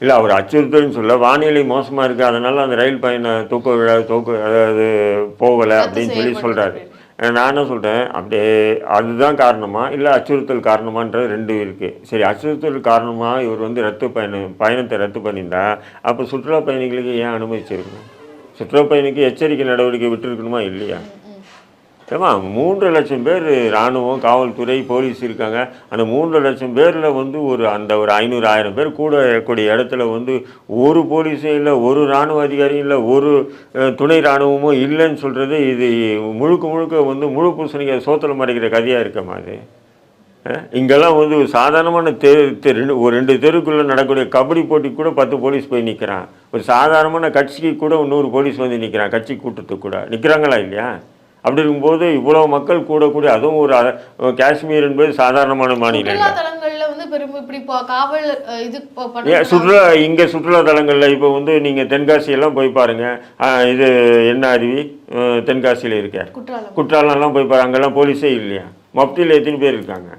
இல்லை அவர் அச்சுறுத்தல்னு சொல்ல வானிலை மோசமாக இருக்குது அதனால அந்த ரயில் பயண தூக்க விழா தூக்க அதாவது போகலை அப்படின்னு சொல்லி சொல்கிறாரு நான் என்ன சொல்கிறேன் அப்படியே அதுதான் காரணமா இல்லை அச்சுறுத்தல் காரணமான்றது ரெண்டு இருக்குது சரி அச்சுறுத்தல் காரணமாக இவர் வந்து ரத்து பயணம் பயணத்தை ரத்து பண்ணியிருந்தா அப்போ சுற்றுலா பயணிகளுக்கு ஏன் அனுமதிச்சிருக்கணும்? சுற்றுலா பயணிக்கு எச்சரிக்கை நடவடிக்கை விட்டுருக்கணுமா இல்லையா? ஏமா மூன்று லட்சம் பேர் இராணுவம் காவல்துறை போலீஸ் இருக்காங்க. அந்த மூன்று லட்சம் பேரில் வந்து ஒரு அந்த ஒரு ஐநூறு ஆயிரம் பேர் கூட இருக்கக்கூடிய இடத்துல வந்து ஒரு போலீஸும் இல்லை ஒரு இராணுவ அதிகாரியும் இல்லை ஒரு துணை இராணுவமும் இல்லைன்னு சொல்கிறது இது முழுக்க முழுக்க வந்து முழு பூசணிக்க சோத்தில் மறைக்கிற கதையாக இருக்கமா அது. இங்கெல்லாம் வந்து ஒரு சாதாரணமான தெரு தெரு ரெண்டு- ஒரு ரெண்டு தெருக்குள்ளே நடக்கக்கூடிய கபடி போட்டி கூட பத்து போலீஸ் போய் நிற்கிறான் ஒரு சாதாரணமான கட்சிக்கு கூட நூறு போலீஸ் வந்து நிற்கிறான் கட்சி கூட்டத்துக்கு கூட. நிற்கிறாங்களா இல்லையா? அப்படி இருக்கும்போது இவ்வளோ மக்கள் கூடக்கூடிய அதுவும் ஒரு காஷ்மீர் என்பது சாதாரணமான மாநிலம் சுற்றுலா இங்கே சுற்றுலா தலங்களில் இப்போ வந்து நீங்கள் தென்காசி எல்லாம் போய் பாருங்கள் இது என்ன அருவி? தென்காசியில் இருக்க. குற்றாலம். குற்றாலம்லாம் போய் பாரு அங்கெல்லாம் போலீஸே இல்லையா? மப்டியில் எத்தனை பேர் இருக்காங்க.